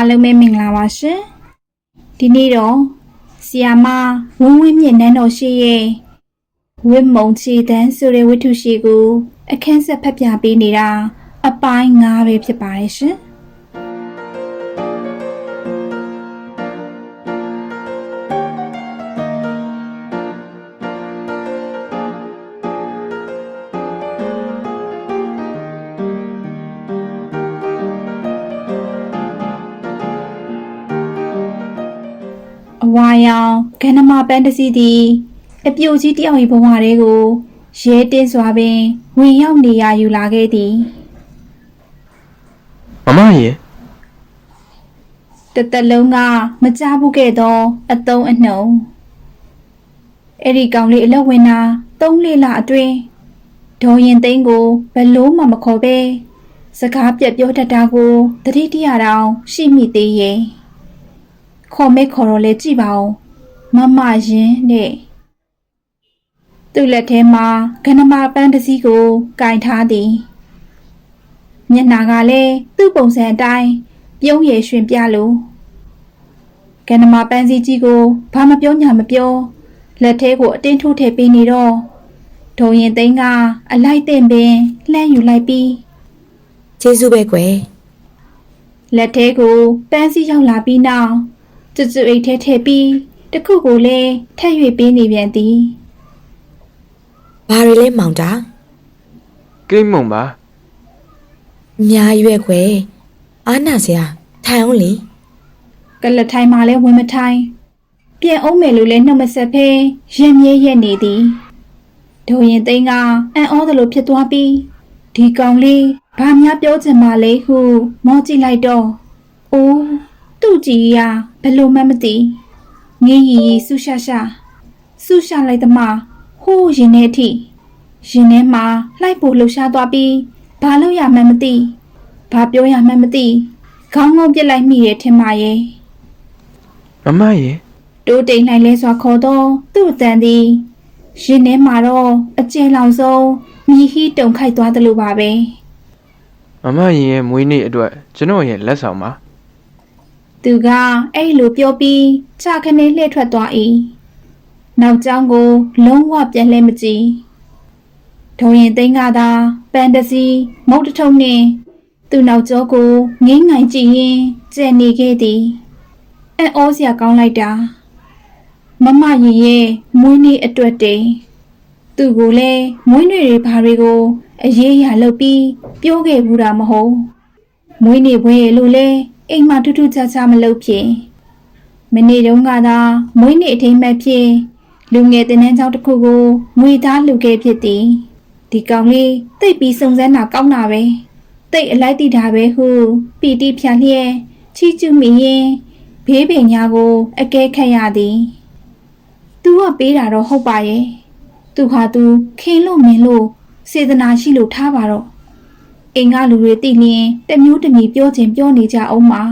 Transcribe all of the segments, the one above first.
အားလုံးပဲမင်္ဂလာပါရှင်ဒီနေ့တော့ဆီယာမဝင်းဝင်းမြင့်နန်းတော်ရှိရဲ့ဝင်းမုံချီတန်းဆိုတဲ့ဝတ္ထုရှိကို အခန်းဆက်ဖတ်ပြပေးနေတာအပိုင်း၅ပဲဖြစ်ပါတယ်ရှင် အဝါရောင်ဂန္ဓမာပန်းတစ်စီးသည်အပြိုကြီးတယောက်၏ဘဝထဲကိုရဲတင်းစွာပင်ဝင်ရောက်နေရယူလာခဲ့သည်မမရေတစ်သက်လုံးကမကြဘူးခဲ့သောအတုံးအနှုံအဲ့ဒီကောင်လေးအလောက်ဝင်တာသုံးလေးလအတွင်းဒေါ်ရင်သိန်းကိုဘယ်လို့မှမခေါ်ပဲစကားပြက်ပြောတတ်တာကိုတတိတရတောင်ရှိမိသေးရဲ့ခေါ်မဲခေါ်တော့လဲကြည့်ပါဦး မမရင်တဲ့သူ့လက်ထဲမှာကနမပန်းတစ်စီးကိုကင်ထားသည်မျက်နာကလည်းသူ့ပုံစံအတိုင်းပြုံးရည်ရွှင်ပြလို့ကနမပန်းစည်းကြီးကိုဘာမပြောညာမပြောလက်ထဲကိုအတင်းထိုးထည့်ပေးနေတော့ဒုံရင်သိန်းကအလိုက်တင်ပင်လှမ်းယူလိုက်ပြီးကျေးဇူးပဲကွယ်လက်ထဲကိုပန်းစည်းရောက်လာပြီးနောက်ကျွတ်ကျွတ်အိတ်ထဲထည့်ပြီး တစ်ခုကိုလည်းထည့်၍ပေးနေပြန်သည်ဘာတွေလဲမောင်တာကိတ်မုံပါအများရွယ်ကွယ်အာနာစရာထိုင်အောင်လေကလထိုင်မှလည်းဝင်မထိုင်ပြန်အောင်မယ်လို့လည်းနှုတ်မဆက်ဖဲရင်မြဲရက်နေသည်ဒိုရင်သိန်းကအံ့ဩသလိုဖြစ်သွားပြီးဒီကောင်လေးဘာများပြောချင်မှလဲဟုမောကြည့်လိုက်တော့အိုးသူ့ကြည်ရဘယ်လိုမှမသိ ငင်းရီရီဆူရှာရှာဆူရှာလိုက်သမားဟိုးရင်ထဲအထိရင်ထဲမှာလှိုက်ဖို့လှူရှားသွားပြီးဘာလို့ရမှန်းမသိဘာပြောရမှန်းမသိခေါင်းငုံပြစ်လိုက်မိရဲ့ထင်ပါရဲ့မမရေတိုးတိမ်နိုင်လဲစွာခေါ်တော့သူ့အတန်သည်ရင်ထဲမှာတော့အကျဉ်းလောင်ဆုံးမြည်ဟီးတုန်ခိုက်သွားတယ်လို့ပါပဲမမရင်ရဲ့မွေးနေ့အတွက်ကျွန်တော်ရဲ့လက်ဆောင်ပါ သူကအဲ့လိုပြောပြီးခြာခနေလှည့်ထွက်သွား၏နောက်ကျောင်းကို လုံးဝပြန်လဲမကြည့်ဒုံရင်သိန်းကသာပန်တစီမုတ်တထုံနှင့်သူ့နောက်ကျောကိုငိမ့်ငိုင်ကြည့်ရင်ကျန်နေခဲ့သည်အံ့ဩစရာကောင်းလိုက်တာမမရင်ရဲ့မွေးနေ့အတွက်တည်းသူ့ကိုလည်းမွေးနေ့တွေဘာတွေကိုအရေးအရာလုပ်ပြီးပြောခဲ့ဘူးတာမဟုတ်မွေးနေ့ပွဲရဲ့လို့လဲ အိမ်မှာထူးထူးခြားခြားမလုပ်ဖြစ်မနေ့တုန်းကသာမွေးနေ့အထိမ်းအမှတ်ဖြစ်လူငယ်တင်နန်းကျောင်းတစ်ခုကိုငွေသားလူခဲ့ဖြစ်သည်ဒီကောင်လေးတိတ်ပြီးစုံစမ်းတာကောင်းတာပဲတိတ်အလိုက်တိတာပဲဟုပီတိဖြာလျက်ချီးကျူးမိရင်ဘေးပင်ညာကို အကဲခတ်ရသည်သူကပေးတာတော့ဟုတ်ပါရဲ့သူဟာသူခင်းလို့မင်းလို့စေတနာရှိလို့ထားပါတော့ အိမ်ကလူတွေသိလျင်တမျိုးတမီပြောချင်ပြောနေကြအောင်ပါ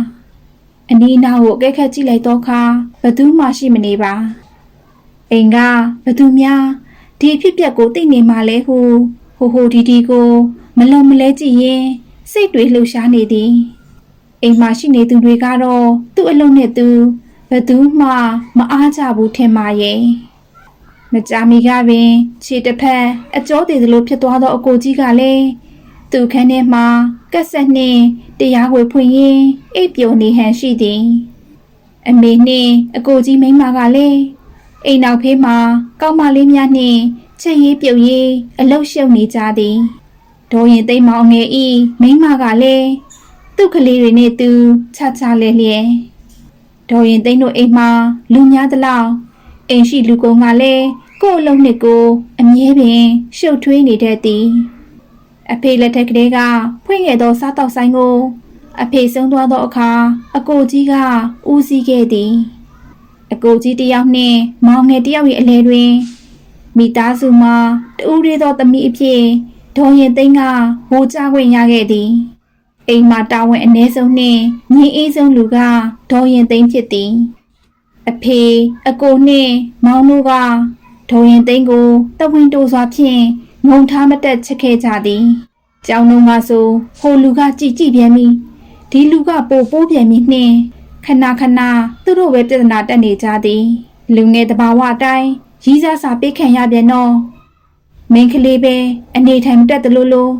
အနီးအနားကိုအကဲခတ်ကြည့်လိုက်တော့ခါဘသူမှရှိမနေပါအိမ်ကဘသူများဒီအဖြစ်ပြက်ကိုသိနေမှလဲဟုဟိုဟိုဒီဒီကိုမလုံမလဲကြည့်ရင်စိတ်တွေလှုပ်ရှားနေသည်အိမ်မှာရှိနေသူတွေကတော့သူ့အလုံးနဲ့သူဘသူမှမအားကြဘူးထင်ပါရဲ့မကြမီကပင်ခြေတစ်ဖက်အကျောသေးသလိုဖြစ်သွားသောအကိုကြီးကလည်း သူ့ခန်းထဲမှာကက်ဆက်နှင့်တရားဝေဖွင့်ရင်းအိပ်ပျော်နေဟန်ရှိသည်အမေနှင့်အကိုကြီးမိန်းမကလည်းအိမ်နောက်ဖေးမှာကောင်းမလေးများနှင့်ချက်ရေးပြုတ်ရေးအလုတ်ရှုပ်နေကြသည်ဒေါ်ရင်သိမ့်မောင်ငယ်ဤမိန်းမကလည်းသူ့ကလေးတွေနဲ့သူချာချာလဲလျက်ဒေါ်ရင်သိန်းတို့အိမ်မှာလူများသလောက်အိမ်ရှိလူကုန်ကလည်းကိုယ့်အလုံးနှစ်ကို အမြဲပင်ရှုပ်ထွေးနေတတ်သည် အဖေလက်ထက်ကလေးကဖွင့်ခဲ့သောစားတောက်ဆိုင်ကို အဖေဆုံးသွားသောအခါအကိုကြီးကဦးစီးခဲ့သည်အကိုကြီးတစ်ယောက်နှင့်မောင်ငယ်တစ်ယောက်၏အလဲတွင်မိသားစုမှာတူးရဲသောသမီးအဖြစ်ဒေါ်ရင်သိန်းကဟိုကြခွင့်ရခဲ့သည်အိမ်မှာတာဝန်အ ਨੇ ဆုံးနှင့်ညီအေးဆုံးလူကဒေါ်ရင်သိန်းဖြစ်သည်အဖေအကိုနှင့်မောင်တို့ကဒေါ်ရင်သိန်းကိုတဝင်းတိုးစွာဖြင့် ငုံထားမတက်ချက်ခဲ့ကြသည်ကြောင်လုံးကဆိုဟိုလူကကြည်ကြည်ပြန်ပြီဒီလူကပိုပိုးပြန်ပြီးနှင်းခဏခဏသူတို့ပဲပြဿနာတက်နေကြသည်လူငယ်တဘာဝအတိုင်းရီးစားစာပေးခံရပြန်တော့မိန်းကလေးပဲအနေထိုင်မတက်သလိုလို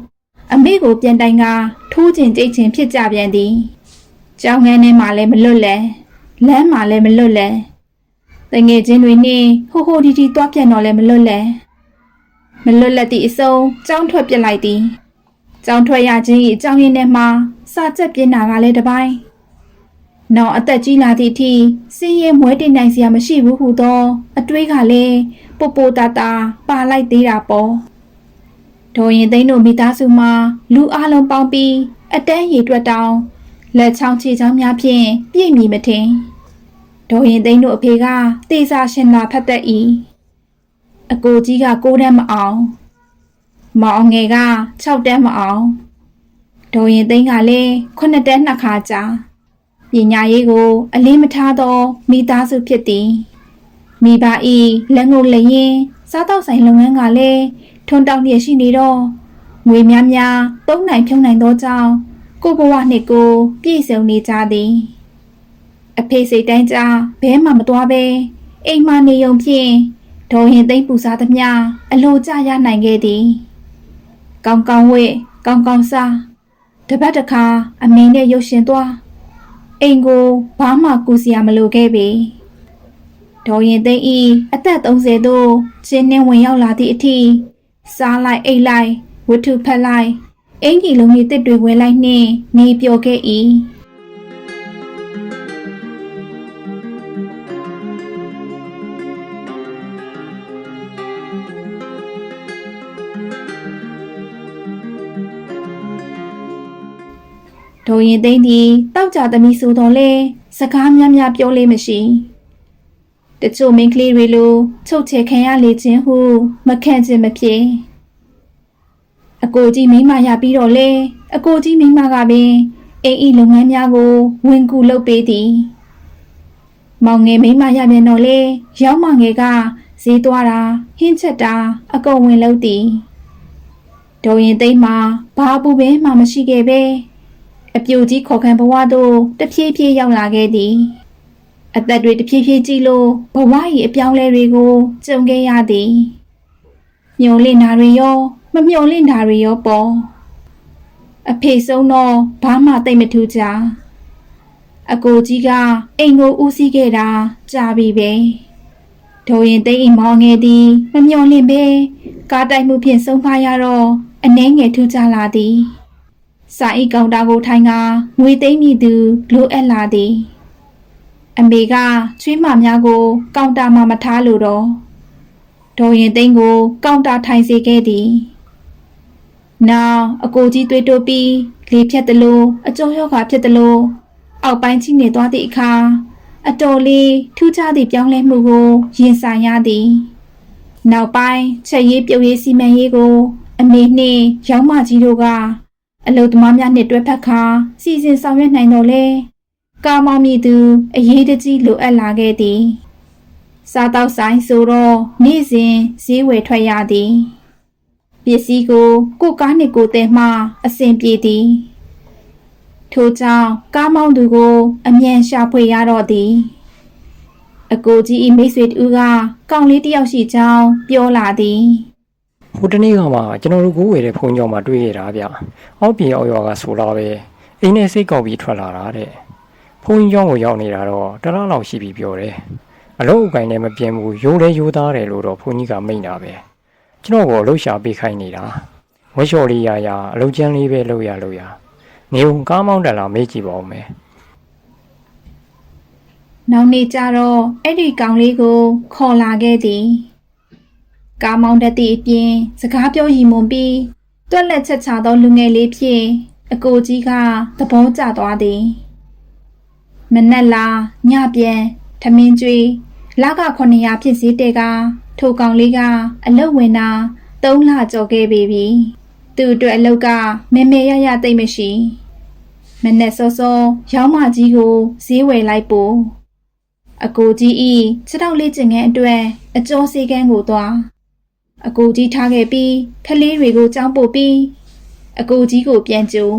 အမေကိုပြန်တိုင်ကထိုးချင်ကြိတ်ချင်ဖြစ်ကြပြန်သည်ကြောင်ငန်းထဲမှာလည်းမလွတ်လဲလမ်းမှာလည်းမလွတ်လဲတငယ်ချင်းတွေနှင့်ဟိုဟိုဒီဒီတွားပြန်တော့လည်းမလွတ်လဲ မလွတ်လက်သည့်အစုံကြောင်းထွက်ပြစ်လိုက်သည်ကြောင်းထွက်ရခြင်း၏အကြောင်းရင်းထဲမှာစာချက်ပြင်းတာကလည်းတစ်ပိုင်း။နောက်အသက်ကြီးလာသည့်အထိစင်းရဲမွဲတင်နိုင်စရာမရှိဘူးဟုသော အတွေးကလည်းပိုပိုတာတာပါလိုက်သေးတာပေါ့။ဒေါ်ရင်သိန်းတို့မိသားစုမှာလူအလုံးပေါင်းပြီးအတန်းရည်တွက်တောင်းလက်ချောင်းချေချောင်းများဖြင့်ပြည့်မီမထင်။ဒေါ်ရင်သိန်းတို့အဖေကတေစာရှင်လာဖတ်တတ်၏။ အကိုကြီးကကိုးတန်းမအောင်မောင်ငယ်က6တန်းမအောင်ဒေါ်ရင်သိန်းကလည်း9တန်းနှစ်ခါကြာပညာရေးကိုအလေးမထားသောမိသားစုဖြစ်သည်မိဘဤလက်ငုပ်လျင်စားတော့ဆိုင်လုပ်ငန်းကလည်းထွန်းတောက်လျက်ရှိနေတော့ငွေများများသုံးနိုင်ဖြုံနိုင်သောကြောင့်ကိုဘဝနှင့်ကိုပြည့်စုံနေကြသည်အဖေစိတ်တိုင်းကြဘဲမှမသွားပဲအိမ်မနေုံဖြင့် ဒေါ်ရင်သိန်းပူစားသမျှအလိုကျရနိုင်ခဲ့သည်ကောင်းကောင်းဝဲကောင်းကောင်းစားတပတ်တစ်ခါအမင်းနဲ့ရုပ်ရှင်သွားအိမ်ကိုဘာမှကူစရာမလိုခဲ့ပေဒေါ်ရင်သိန်းဤအသက်30သို့ကျင်းနှင်းဝင်ရောက်လာသည့်အထိစားလိုက်အိတ်လိုက်ဝတ္ထုဖက်လိုက်အင်ကြီးလုံးကြီးတစ်တွေဝင်လိုက်နှင့်နေပျော်ခဲ့၏ ဒေါ်ရင်သိန်းသည်တောက်ကြသမီးဆိုတော်လဲစကားများများပြောလေးမရှိတချို့မိန်းကလေးတွေလိုချုပ်ချယ်ခံရလေခြင်းဟုမခံခြင်းမဖြစ်အကိုကြီးမိန်းမရပြီးတော့လေအကိုကြီးမိန်းမကပင်အိမ်ဤလုပ်ငန်းများကိုဝင်ကူလုပ်ပေးသည်မောင်ငယ်မိန်းမရပြန်တော့လေရောက်မငယ်ကဈေးသွားတာဟင်းချက်တာအကုန်ဝင်လုပ်သည်ဒေါ်ရင်သိမ်းမှာဘာဘူးပဲမှမရှိခဲ့ပဲ အပြိုကြီးခေါ်ခံဘဝသို့တဖြည်းဖြည်းရောက်လာခဲ့သည်အသက်တွေတဖြည်းဖြည်းကြည့်လို့ဘဝ၏အပြောင်းလဲတွေကိုကြုံခဲ့ရသည်မျောလင့်တာတွေရောမမျောလင့်တာတွေရောပေါ်အဖေဆုံးတော့ဘာမှတိတ်မထူးကြအကိုကြီးကအိမ်ကိုဦးစီးခဲ့တာကြာပြီပဲဒိုရင်သိအိမ်မောင်ငယ်သည်မမျောလင့်ပဲကားတိုက်မှုဖြင့်ဆုံးဖားရတော့အနှဲငယ်ထူးကြလာသည် စာအိတ်ကောင်တာကိုထိုင်ကငွေသိမ်းမိသူလိုအပ်လာသည်အမေကချွေးမများကို ကောင်တာမှာမထားလို့တော့ဒေါ်ရင်သိန်းကို ကောင်တာထိုင်စေခဲ့သည်။နောက်အကိုကြီးသွေးတိုးပြီးလေဖြတ်တလို့အကျော်ရောဂါဖြစ်တလို့အောက်ပိုင်းချိနေသွားသည့်အခါအတော်လေးထူးခြားသည့်ပြောင်းလဲမှုကို ရင်ဆိုင်ရသည်။နောက်ပိုင်းချက်ရေးပြုတ်ရေးစီမံရေးကို အမေနှင့်ရောင်းမကြီးတို့က အလုသမားများနှင့်တွဲဖက်ခါစီစဉ်ဆောင်ရွက်နိုင်တော့လဲ။ကာမောင်မြည်သူအရေးတကြီးလိုအပ်လာခဲ့သည်စားတောက်ဆိုင်ဆိုတော့နေ့စဉ်ဈေးဝယ်ထွက်ရသည်ပစ္စည်းကိုကိုယ်ကားနှင့်ကိုယ်သည်မှအဆင်ပြေသည်ထို့ကြောင့်ကားမောင်းသူကို အမြန်ရှာဖွေရတော့သည်အကိုကြီးဤမိတ်ဆွေတူက ကောင်လေးတစ်ယောက်ရှိကြောင်းပြောလာသည် ဟိုတနေ့ကမှကျွန်တော်တို့ကိုဝယ်တဲ့ဖုန်းကြောင့်မှတွေ့ရတာဗျအောက်ပြေအောက်ရွာကဆိုလာပဲအိမ်နဲ့စိတ်ကောက်ပြီးထွက်လာတာတဲ့ဖုန်းကြောင့်ကိုရောက်နေတာတော့တလားလောက်ရှိပြီပြောတယ်အလုံးအကိုင်းနဲ့မပြင်းဘူးရိုးလဲရိုးသားတယ်လို့တော့ဖုန်းကြီးကမိန့်တာပဲကျွန်တော်ကိုအလုပ်ရှာပေးခိုင်းနေတာဝက်လျှော်လေးရရအလုပ်ချမ်းလေးပဲလုပ်ရလုပ်ရနေုံကားမောင်းတယ်လားမေးကြည့်ပါဦးမယ်နောက်နေ့ကျတော့အဲ့ဒီကောင်လေးကိုခေါ်လာခဲ့သည် ကားမောင်းတတ်သည့်အပြင်စကားပြောရီမွန်ပြီးတွက်လက်ချက်ချသောလူငယ်လေးဖြင့်အကိုကြီးကသဘောကျသွားသည်မနက်လာညပြန်ထမင်းကျွေးလက900ဖြစ်စေတဲ့ကထိုကောင်လေးကအလုတ်ဝင်တာ3လကြော်ခဲ့ပြီပြီသူ့အတွက်အလုတ်ကမေမေရရသိမ့်မရှိမနဲ့စောစောရောင်းမကြီးကိုဈေးဝယ်လိုက်ပို့အကိုကြီးဤခြေထောက်လေးကျင်ငန်းအတွက်အကျော်စီကန်းကိုသွား အကိုကြီးထားခဲ့ပြီးခလေးတွေကိုကြောင်းပို့ပြီးအကိုကြီးကိုပြန်ကြို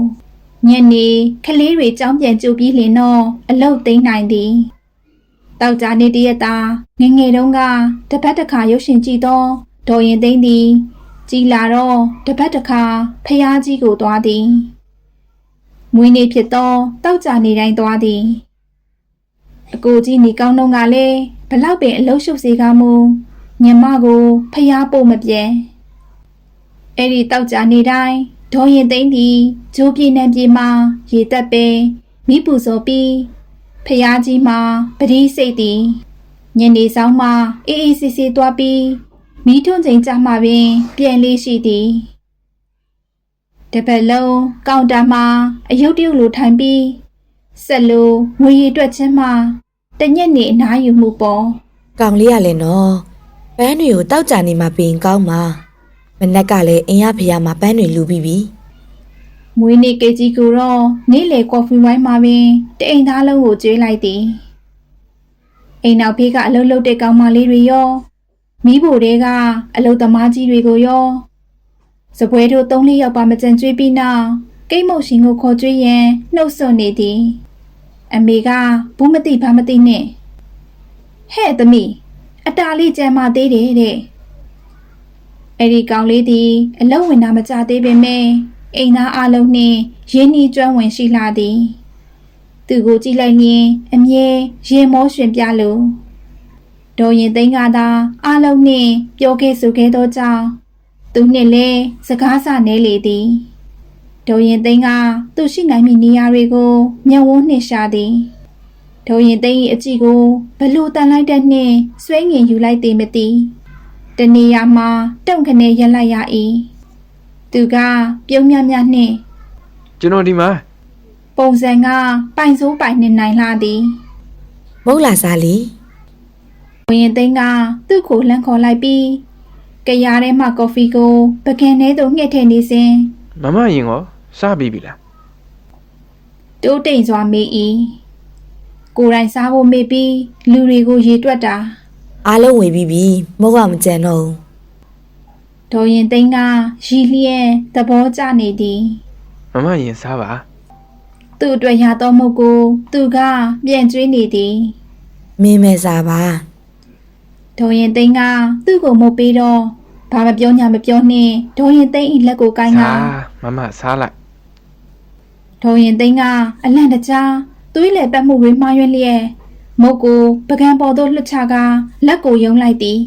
ညနေကလေးတွေကြောင်းပြန်ကြိုပြီးလင်တော့အလုတ်သိမ်းနိုင်သည်တောက်ကြနေတရက်တာငယ်ငယ်တုန်းကတစ်ပတ်တစ်ခါရုပ်ရှင်ကြည့်တော့ဒေါ်ရင်သိမ်းသည် ကြည်လာတော့တစ်ပတ်တစ်ခါဖះကြီးကိုသွားသည်မွေးနေ့ဖြစ်တော့တောက်ကြနေတိုင်းသွားသည်အကိုကြီးနေကောင်းတော့ကလည်းဘလောက်ပင်အလုတ်ရှုပ်စေကမူ ညမကိုဖះပို့မပြဲအဲ့ဒီတောက်ကြနေတိုင်းဒေါ်ရင်သိမ်းသည်ဂျိုးပြေနှံပြေမှာ ရေတက်ပင်မိပူစောပြီးဖះကြီးမှာပတိစိတ်သည်ညနေဆောင်မှာအေးအေးဆေးဆေးသွားပြီးမိထွန်းချိန်ကြမှာပင်ပြန်လေးရှိသည်တပတ်လုံးကောင်တာမှာအယုတ်တရုတ်လိုထိုင်ပြီးဆက်လိုငွေရည်တွက်ချင်းမှာတညက်နေအနားယူမှုပေါ်ကောင်လေးရလဲနော် ပန်းတွေကိုတောက်ကြနေမှပြင်ကောင်းမှာမနက်ကလည်းအင်ရဖျားမှာပန်းတွေလူပြီးပြီမွေးနေ့ကေကြီးကိုတော့နေ့လေကော်ဖီဝိုင်းမှာပင်တအိမ်သားလုံးကိုကျွေးလိုက်သည်အိမ်နောက်ဖေးကအလုတ်လုတ်တဲ့ကောင်မလေးတွေရောမိဖို့တဲကအလုတ်သမားကြီးတွေကိုရောစပွဲတို့သုံးလေးယောက်ပါမကြံကျွေးပြီးနောက်ကိတ်မုတ်ရှင်ကိုခေါ်ကျွေးရန်နှုတ်ဆွနေသည်အမေကဘူးမသိဘာမသိနဲ့ဟဲ့သမီး အတားလေးကြံမသေးတယ်တဲ့အဲ့ဒီကောင်လေးသည်အလုံးဝင်တာမကြသေးပေမဲ့အိမ်သားအလုံးနှင့်ရင်းနှီးကျွမ်းဝင်ရှိလာသည်သူကိုကြည့်လိုက်လျင်အမြဲရင်မောရွှင်ပြလိုဒေါ်ရင်သိန်းကသာအလုံးနှင့်ပြောခဲ့ဆိုခဲ့သောကြောင့်သူနှင့်လည်းစကားဆနေလေသည်ဒေါ်ရင်သိန်းကသူရှိနိုင်မည့်နေရာတွေကိုမျက်ဝန်းနှင့်ရှာသည် ဒေါ်ရင်သိန်း၏အကြည့်ကိုဘလို့တန်လိုက်တဲ့နှင့်ဆွဲငင်ယူလိုက်သည်မသိတနေရာမှာတုံခနဲ့ရက်လိုက်ရ၏သူကပြုံးမြမြနှင့်ကျွန်တော်ဒီမှာပုံစံကပိုင်စိုးပိုင်နှင့်နိုင်လာသည်မဟုတ်လားစားလီဝရင်သိန်းကသူ့ကိုလှမ်းခေါ်လိုက်ပြီးကြရာထဲမှကော်ဖီကိုပကံထဲသို့ငှက်ထည့်နေစဉ်မမရင်ရောစပြီးပြီလားတိုးတိမ်စွာမေး၏ ကိုယ်တိုင်စားဖို့မေးပြီးလူတွေကိုရေတွက်တာအားလုံးဝေပြီးပြီမဟုတ်ကမကြံတော့ဘူးဒေါ်ရင်သိန်းကရီလျက်သဘောကျနေသည်မမရင်စားပါသူ့အတွက်ရသောမုတ်ကိုသူကပြန်ကျွေးနေသည်မင်းမဲစားပါဒေါ်ရင်သိန်းကသူ့ကိုမုတ်ပေးတော့ဘာမပြောညာမပြောနှင့်ဒေါ်ရင်သိန်း၏လက်ကိုကိုင်းကစားမမစားလိုက်ဒေါ်ရင်သိန်းကအလန့်တကြား သွေးလေပတ်မှုတွေမှားယွင်းလျက်မုတ်ကိုပကံပေါ်သို့လွှတ်ချကလက်ကိုယုံလိုက်သည်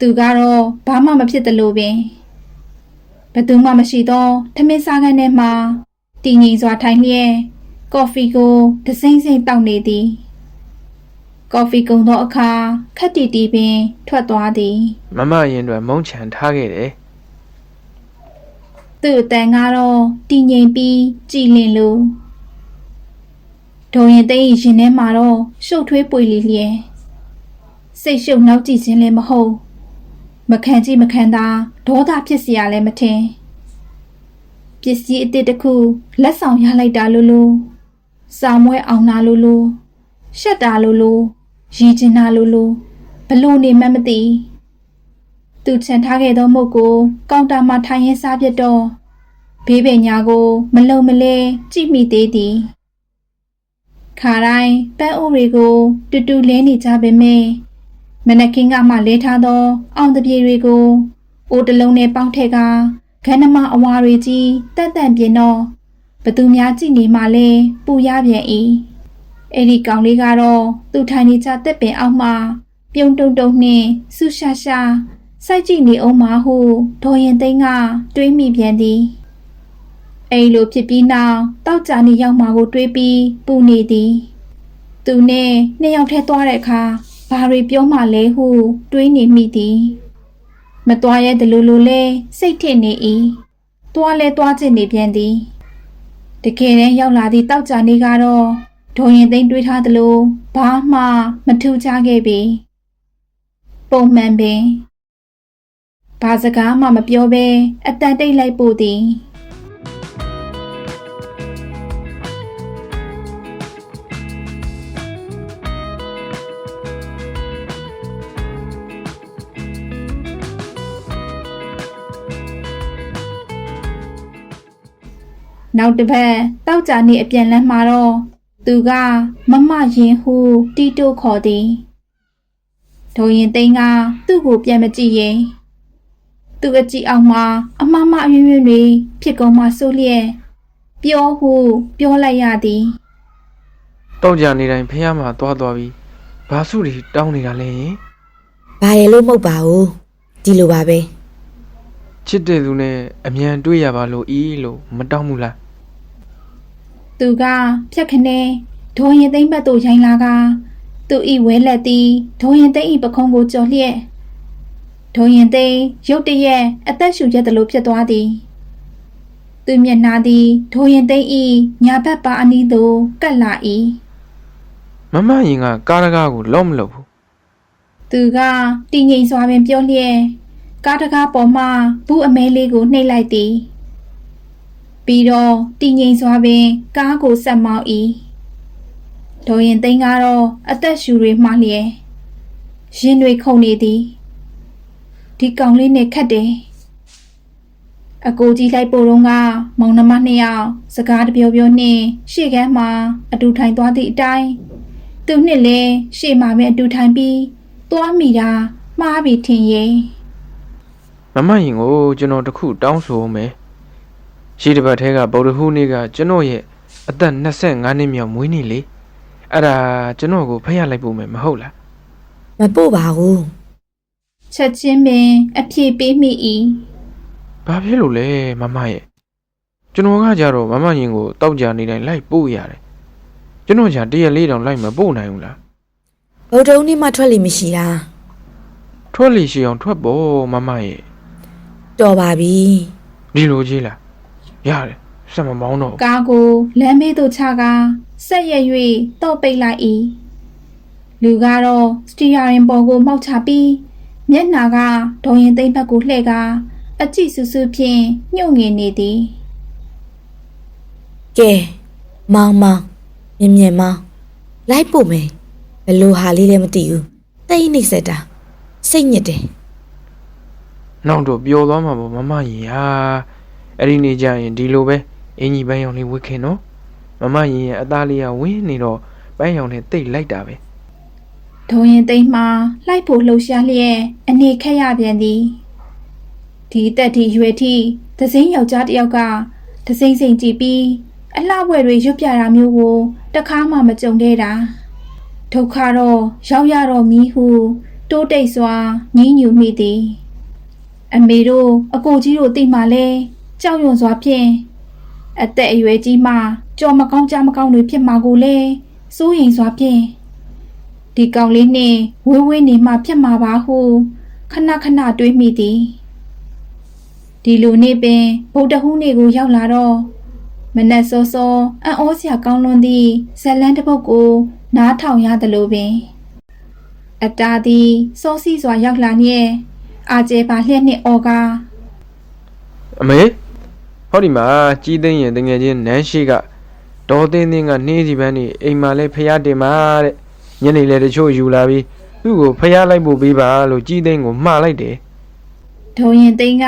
သူကတော့ဘာမှမဖြစ်သလိုပင်ဘသူမှမရှိသောထမင်းစားခန်းထဲမှာတည်ငြိမ်စွာထိုင်လျက်ကော်ဖီကိုတစိမ့်စိမ့်တောက်နေသည်ကော်ဖီကုန်သောအခါခက်တီတီပင် ထွက်သွားသည်မမရင်တို့မုံချန်ထားခဲ့တယ်သူ့အတန်ကတော့တည်ငြိမ်ပြီးကြည်လင်လို ဒေါ်ရင်သိန်းရင်ထဲမှာတော့ရှုပ်ထွေးပွေလီလျက်စိတ်ရှုပ်နောက်ကြည့်ခြင်းလည်းမဟုတ်မခံကြည့်မခံသာဒေါသဖြစ်เสียရလည်းမထင်ပစ္စည်းအစ်စ်တစ်ခုလက်ဆောင်ရလိုက်တာလို့လို့စာမွဲအောင်တာလို့လို့ရှက်တာလို့လို့ရည်ကျင်တာလို့လို့ဘလို့နေမှန်းမသိ သူချန်ထားခဲ့သောမုတ်ကိုကောင်တာမှာထိုင်ရင်းစားပြတ်တော့ဘေးပင်ညာကိုမလုံမလဲကြည့်မိသေးသည် ခါတိုင်းပန်းအိုးတွေကိုတူတူလဲနေကြပေမဲ့မနက်ခင်းကမှလဲထားသော အောင်တပြေတွေကိုအိုးတစ်လုံးနဲ့ပေါင်းထည့်ကခန်းနမအဝါတွေကြီးတက်တန့်ပြင်းတော့ဘသူများကြည့်နေမှလဲပူရပြန်၏အဲ့ဒီကောင်လေးကတော့သူထိုင်နေကြတက်ပင်အောက်မှပြုံတုံတုံနှင့်ဆူရှာရှာစိုက်ကြည့်နေအောင်မဟုဒေါ်ရင်သိန်းကတွေးမိပြန်သည် အဲ့လိုဖြစ်ပြီးနောက်တောက်ကြနေရောက်မှာကိုတွေးပြီးပူနေသည်သူနဲ့နှစ်ယောက်ထဲသွားတဲ့အခါဘာတွေပြောမှလဲဟုတွေးနေမိသည်မသွားရဲတလူလူလဲစိတ်ထစ်နေ၏သွားလဲသွားချင်နေပြန်သည်တကယ်တမ်းရောက်လာသည့်တောက်ကြနေကတော့ဒေါ်ရင်သိန်းတွေးထားသလိုဘာမှမထူးခြားခဲ့ပေပုံမှန်ပင်ဘာစကားမှမပြောဘဲအတန်တိတ်လိုက်ပို့သည် နောက်တစ်ပတ်တောက်ကြနေအပြန်လန်းမှာတော့သူကမမရင်ဟုတီတိုခေါ်သည်ထိုရင်သိန်းကသူ့ကိုပြန်မကြည့်ရင်သူ့အကြည့်အောင်မှာအမမအယွန်းယွန်းတွေဖြစ်ကုန်မှဆိုးလျက်ပြောဟုပြောလိုက်ရသည်တောက်ကြနေတိုင်းဖះမှာသွားသွားပြီးဘာစုတွေတောင်းနေတာလဲယင်ဘာရလို့မဟုတ်ပါဘူးဒီလိုပါပဲချစ်တဲ့သူနဲ့အမြန်တွေ့ရပါလို့ဤလို့မတောင်းဘူးလား သူကဖြက်ခနဲဒိုရင်သိမ့်ဘက်သို့ရိုင်းလာကသူဤဝဲလက်သည်ဒိုရင်သိမ့်ဤပခုံးကိုကြော်လျက်ဒိုရင်သိမ့်ရုတ်တရက်အသက်ရှူရက်သလိုဖြစ်သွားသည်သူမျက်နှာသည်ဒိုရင်သိမ့်ဤညာဘက်ပါအနီးသို့ကပ်လာ၏မမရင်ကကားတကားကိုလော့မလို့ဘူးသူကတည်ငြိမ်စွာပင်ပြောလျက်ကားတကားပေါ်မှဘူးအမဲလေးကိုနှိပ်လိုက်သည် ပြီးတော့တည်ငြိမ်စွာပင် ကားကိုဆက်မောင်း၏ဒေါ်ရင်သိန်းကတော့အသက်ရှူတွေမှလျက်ရင်တွေခုန်နေသည်ဒီကောင်လေးနဲ့ခတ်တယ်အကိုကြီးလိုက်ပို့တော့ကမောင်နှမနှစ်ယောက်စကားတပြောပြောနှင့်ရှေ့ကမ်းမှာအတူထိုင်သွားသည့်အတိုင်းသူနှစ်လည်းရှေ့မှာပဲအတူထိုင်ပြီးသွားမိတာမှားပြီထင်ရဲ့မမရင်ကိုကျွန်တော်တခုတောင်းဆိုအောင်မယ် ရှိတစ်ပတ်ထဲကဗုဒ္ဓဟူးနေ့ကကျွန်တော်ရဲ့အသက်25နှစ်မြောက်မွေးနေ့လေအဲ့ဒါကျွန်တော်ကိုဖះလိုက်ဖို့မယ်မဟုတ်လားမပို့ပါဘူးချက်ချင်းပင်အပြေပေးမိ၏ဘာဖြစ်လို့လဲမမရဲ့ကျွန်တော်ကကြတော့မမရင်ကိုတောက်ကြနေတိုင်းလိုက်ပို့ရတယ်ကျွန်တော်じゃတရက်လေးတောင်လိုက်မပို့နိုင်ဘူးလားဗုဒ္ဓဦးနေ့မှထွက်လိမ့်မရှိတာထွက်လေရှိအောင်ထွက်ပေါ်မမရဲ့တော်ပါပြီဒီလိုကြီးလား ရတယ်စက်မမောင်းတော့ဘူးကားကိုလမ်းမေးသို့ချကာဆက်ရ၍တော့ပိတ်လိုက်၏လူကတော့စတီယာရင်ပေါ်ကိုမှောက်ချပြီးမျက်နာကဒေါ်ရင်သိမ့်ဘက်ကိုလှည့်ကာအကြည့်ဆူဆူဖြင့်ညှို့ငင်နေသည်ကဲမောင်မောင်မြင်မြင်မောင်လိုက်ပို့မယ်ဘယ်လိုဟာလေးလည်းမသိဘူးတိတ်နှိမ့်ဆက်တာစိတ်ညစ်တယ်နောက်တော့ပျော်သွားမှာပေါ့မမရင်ဟာ အဲ့ဒီနေ့ကျရင်ဒီလိုပဲအင်ကြီးပန်းရောင်လေးဝစ်ခင်နော်မမရင်ရဲ့အသားလေးကဝင်းနေတော့ပန်းရောင်နဲ့တိတ်လိုက်တာပဲဒေါ်ရင်သိမ့်မှလိုက်ဖို့လှုပ်ရှားလျက်အနေခက်ရပြန်သည်ဒီတက်ဒီရွယ်ထိသစင်းယောက်ျားတစ်ယောက်ကသစိမ့်စိမ့်ကြည့်ပြီးအလှပွဲတွေရွတ်ပြတာမျိုးကိုတခါမှမကြုံခဲ့တာဒုက္ခတော့ရောက်ရတော့မီးဟု တိုးတိတ်စွာညှင်းညူမိသည် အမေတို့အကိုကြီးတို့သိမှလဲ ကြောက်ရွံ့စွာဖြင့်အသက်အရွယ်ကြီးမှကြော်မကောင်းကြမကောင်းတွေဖြစ်မှာကိုလဲစိုးရိမ်စွာဖြင့်ဒီကောင်လေးနှင့်ဝေးဝေးနေမှဖြစ်မှာပါဟုခဏခဏတွေးမိသည်ဒီလိုနေ့ပင်ဗုဒ္ဓဟူးနေ့ကိုရောက်လာတော့မနက်စောစောအံ့ဩစရာကောင်းလွန်းသည့်ဇက်လန်းတစ်ပုဒ်ကို နားထောင်ရသလိုပင် အတားသည်စောစီးစွာရောက်လာနှင့်အာကျဲပါလျက်နှင့်အော်ကားအမေ ဟောဒီမှာကြီးသိန်းရင်တငယ်ချင်းနန်းရှိကဒေါ်သိန်းသိန်းကနှင်းစီပန်းနေအိမ်မှာလဲဖះတင်ပါတဲ့ညနေလေတချို့ယူလာပြီးသူ့ကိုဖះလိုက်ဖို့ပေးပါလို့ကြီးသိန်းကိုမှားလိုက်တယ်ဒုံရင်သိန်းက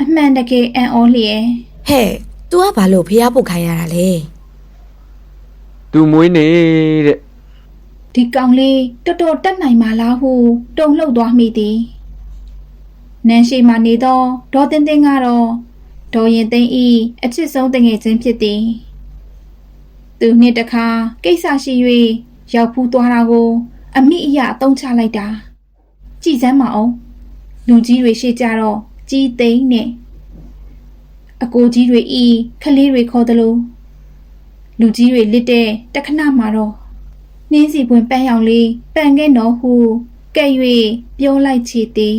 အမှန်တကယ်အံ့ဩလျက်ဟဲ့ तू ကဘာလို့ဖျားပုတ်ခိုင်းရတာလဲသူမွေးနေတဲ့ဒီကောင်လေးတော်တော်တက်နိုင်ပါလားဟုတုန်လှုပ်သွားမိသည်နန်းရှိမှနေသောဒေါ်တင်တင်ကတော့ ဒေါ်ရင်သိန်းဤအချစ်ဆုံးတငယ်ချင်းဖြစ်သည်သူနှစ်တခါကိစ္စရှိ၍ရောက်ဖူးသွားတာကိုအမိအယအသုံးချလိုက်တာကြည်စမ်းမအောင်လူကြီးတွေရှိကြတော့ကြီးသိန်းနဲ့အကိုကြီးတွေဤခလေးတွေခေါ်တယ်လို့လူကြီးတွေလစ်တဲ့တခဏမှာတော့နှင်းစီပွင့်ပန်းရောင်လေးပန်ခဲ့တော်ဟုကဲ့၍ပြောလိုက်ချေသည်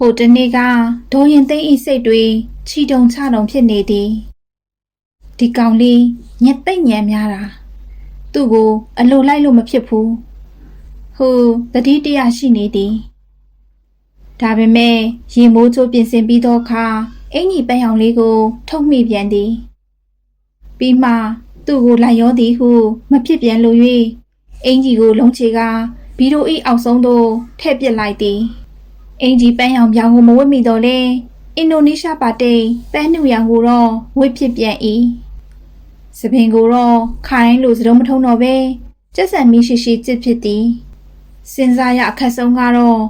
ဟိုတနေ့ကဒေါ်ရင်သိန်းဤစိတ်တွေချီတုံချတုံဖြစ်နေသည်ဒီကောင်လေးညက်သိမ့်ညံများတာသူ့ကိုအလိုလိုက်လို့မဖြစ်ဘူးဟိုတတိတရားရှိနေသည်ဒါပေမဲ့ရေမိုးချိုးပြင်ဆင်ပြီးသောအခါအင်ကြီးပန်းရောင်လေးကို ထုတ်မိပြန်သည်ပြီးမှသူ့ကိုလိုက်ရောသည်ဟု မဖြစ်ပြန်လို၍အင်ကြီးကိုလုံးချေကဘီဒိုဤအောက်ဆုံးသို့ထည့်ပစ်လိုက်သည် အင်ကြီးပန်းရောင်ပြောင်ကိုမဝတ်မိတော့လေအင်ဒိုနီးရှားပါတိတ်ပန်းနူရောင်ကိုတော့ဝတ်ဖြစ်ပြန်၏စပင်ကိုတော့ခိုင်းလို့စတုံးမထုံတော့ပဲကျက်ဆန်မီရှိရှိကြစ်ဖြစ်သည်စဉ်းစားရအခက်ဆုံးကတော့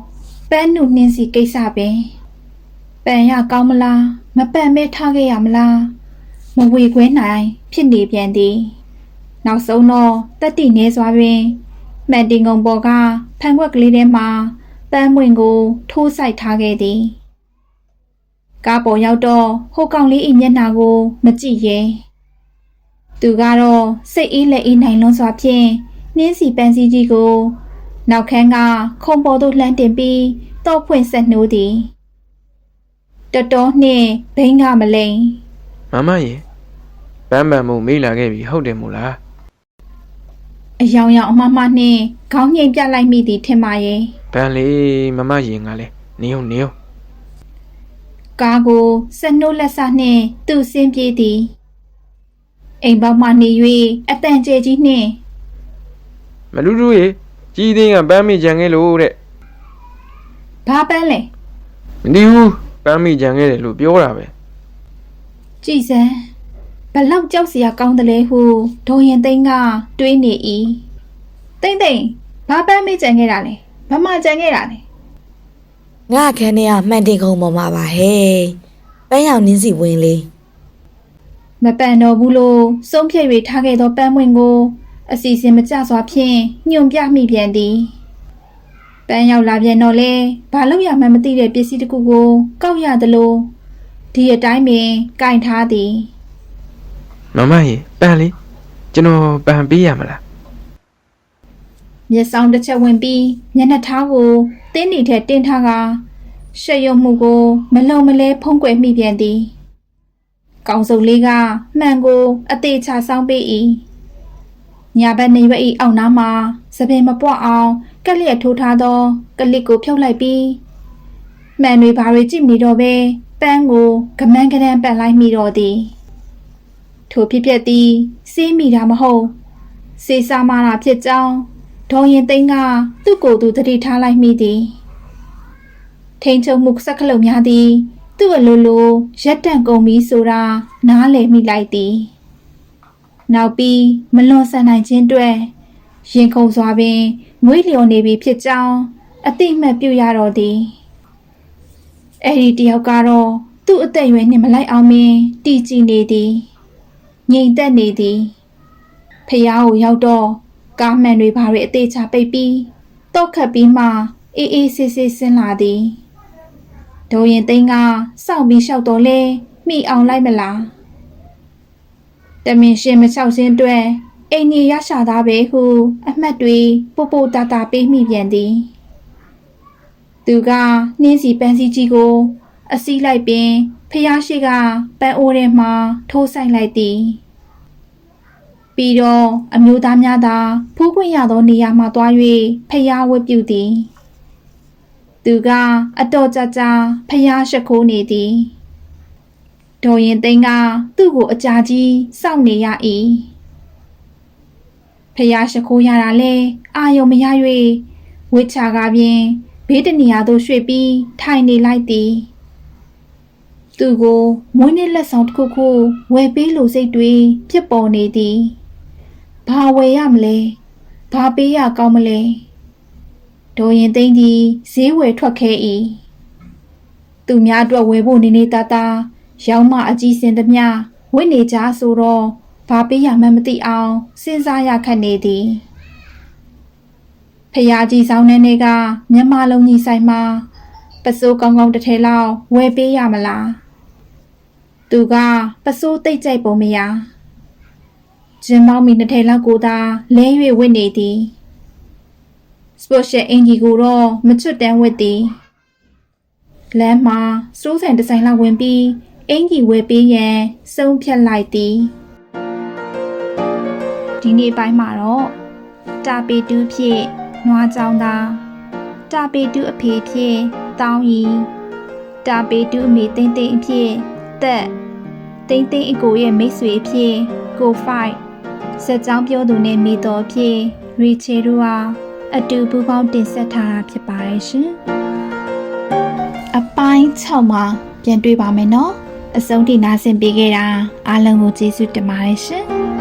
ပန်းနူနှင်းစီကိစ္စပဲပန်ရကောင်းမလားမပန်မဲထားခဲ့ရမလားမဝေခွဲနိုင် ဖြစ်နေပြန်သည် နောက်ဆုံးတော့တက်တိနေစွာတွင်မှန်တင်ကုံပေါ်ကဖန်ခွက်ကလေးထဲမှာ ပန်းမွင့်ကိုထိုးဆိုင်ထားခဲ့သည်ကားပေါ်ရောက်တော့ဟိုကောင်လေး၏မျက်နှာကိုမကြည့်ရဲသူကတော့စိတ်အေးလက်အေးနိုင်လွန်းစွာဖြင့်နှင်းစီပန်းစည်းကြီးကိုနောက်ခန်းကခုံပေါ်သို့လှမ်းတင်ပြီးတော့ဖွင့်ဆက်နှိုးသည်တတော်နှင့်ဘိန်းကမလိန်မမရေပန်းပန်မှုမေးလာခဲ့ပြီဟုတ်တယ်မို့လားအယောင်ယောင်အမမနှင့်ခေါင်းငိမ်ပြလိုက်မိသည်ထင်ပါရဲ့ ပန်းလေးမမရေငါလဲနေုံနေုံကားကိုစက်နှုတ်လက်စနှင့်သူ့ဆင်းပြေးသည်အိမ်ပေါက်မှနေ၍အတန်ကျဲကြီးနှင့်မလူလူရေကြီးသိန်းကပန်းမိကြံခဲ့လို့တဲ့ဘာပန်းလဲမသိဘူးပန်းမိကြံခဲ့တယ်လို့ပြောတာပဲကြည်စမ်းဘလောက်ကြောက်စရာကောင်းတယ်လဲဟုဒေါ်ရင်သိန်းကတွေးနေ၏သိမ့်သိမ့်ဘာပန်းမေးကြံခဲ့တာလဲ ဘာမှကြံခဲ့တာလဲငါခန်းထဲကမှန်တင်ခုံပေါ်မှာပါဟဲ့ပန်းရောင်နင်းစီဝင်လေးမပန်တော့ဘူးလို့ဆုံးဖြတ်၍ထားခဲ့သောပန်းမွင့်ကိုအစီအစဉ်မကျစွာဖြင့်ညွန်ပြမိပြန်သည်ပန်းရောက်လာပြန်တော့လေဘာလို့ရမှန်းမသိတဲ့ပစ္စည်းတစ်ခုကိုကောက်ရသလိုဒီအတိုင်းပင်ကင်ထားသည်မမရေပန်းလေးကျွန်တော်ပန်းပေးရမလား မျက်စောင်းတစ်ချက်ဝင်ပြီးမျက်နှာထားကိုတင်းနေထက်တင်းထားကရှက်ရွံ့မှုကိုမလုံမလဲဖုံးကွယ်မိပြန်သည်ကောင်စုံလေးကမှန်ကိုအသေးချဆောင်းပေး၏ညာဘက်နေရွက်၏အောက်နားမှာသပင်မပွအောင်ကက်လျက်ထိုးထားသောကလစ်ကိုဖြုတ်လိုက်ပြီးမှန်တွေဘာတွေကြည့်မနေတော့ပဲပန်းကိုကမန်းကရန်ပတ်လိုက်မိတော့သည်ထိုဖြစ်ပျက်သည်စေးမိတာမဟုတ်စေစာမာတာဖြစ်ကြောင်း ဒေါ်ရင်သိန်းကသူ့ကိုယ်သူတတိထားလိုက်မိသည်ထိန်ချုံမှုစက်ကလုံးများသည် သူ့အလိုလိုရက်တန့်ကုန်ပြီဆိုတာနားလည်မိလိုက်သည်နောက်ပြီးမလွန်ဆန်နိုင်ခြင်းအတွက်ရင်ခုန်စွာပင်ငွေလျော်နေပြီဖြစ်ကြောင်းအတိအမှတ်ပြုရတော့သည်အဲ့ဒီတယောက်ကတော့သူ့အသက်အရွယ်နှင့်မလိုက်အောင်မင်းတီကြည်နေသည်ငြိမ်သက်နေသည်ဖះကိုရောက်တော့ ကားမှန်တွေဘာတွေအသေးချပိတ်ပြီးတော့ခတ်ပြီးမှအေးအေးဆေးဆေးဆင်းလာသည်ဒိုရင်သိန်းကစောင့်ပြီးလျှောက်တော့လဲမိအောင်လိုက်မလားတမင်ရှင်မချောက်ခြင်းအတွက်အိမ်ကြီးရရှာသားပဲဟု အမှတ်တွေပို့ပို့တာတာပေးမိပြန်သည်သူကနှင်းစီပန်းစည်းကြီးကို အစည်းလိုက်ပင်ဖះရှိကပန်းအိုးထဲမှာထိုးဆိုင်လိုက်သည် ပြီးတော့အမျိုးသားများသာဖူးခွင့်ရသောနေရာမှသွား၍ဖျားဝတ်ပြုသည်သူကအတော်ကြကြဖျားရှိခိုးနေသည်ဒေါ်ရင်သိန်းကသူ့ကိုအကြာကြီးစောင့်နေရ၏ဖျားရှိခိုးရတာလဲအာယုံမရ၍ဝစ်ချကားပြင်ဘေးတနေရာသို့ရွှေ့ပြီးထိုင်နေလိုက်သည်သူကိုမွေးနေ့လက်ဆောင်တစ်ခုခုဝယ်ပေးလိုစိတ်တွေဖြစ်ပေါ်နေသည် ဘာဝယ်ရမလဲဘာပေးရကောင်းမလဲဒေါ်ရင်သိန်းဒီဈေးဝယ်ထွက်ခဲ့၏သူများအတွက်ဝယ်ဖို့နေနေတတာရောင်းမအကြီးစင်သမျှဝိနေကြဆိုတော့ဘာပေးရမှန်းမသိအောင်စဉ်းစားရခက်နေသည်ဖရာကြီးဆောင်နေနေကမျက်မလုံးကြီးဆိုင်မှာပစိုးကောင်းကောင်းတစ်ထည်လောက်ဝယ်ပေးရမလားသူကပစိုးတိတ်ကြိုက်ပုံမရ ဂျင်မောင်မီနှစ်ထည်လောက်ကိုသာလဲ၍ဝတ်နေသည်စပိုရှယ်အင်ဂျီကိုတော့မချွတ်တန်းဝတ်သည်လမ်းမှာစိုးဆိုင်တစ်ဆိုင်လောက်ဝင်ပြီးအင်ဂျီဝယ်ပေးရန်စုံဖြတ်လိုက်သည်ဒီနေ့ပိုင်းမှာတော့တာပေတူးဖြစ်နွားကြောင်သာတာပေတူးအဖေဖြစ်တောင်းရီတာပေတူးအမေသိမ့်သိမ့်အဖြစ်သက်တိမ့်သိမ့်အကိုရဲ့မိတ်ဆွေအဖြစ်ကိုဖိုက် စက်ကြောင်းပြောသူနဲ့မိတော်အဖြစ်ရီချေတို့ဟာအတူပူးပေါင်းတင်ဆက်ထားတာဖြစ်ပါတယ်ရှင်အပိုင်း6မှာပြန်တွေ့ပါမယ်နော်အဆုံးထိနားဆင်ပေးခဲ့တာအားလုံးကိုကျေးဇူးတင်ပါတယ်ရှင်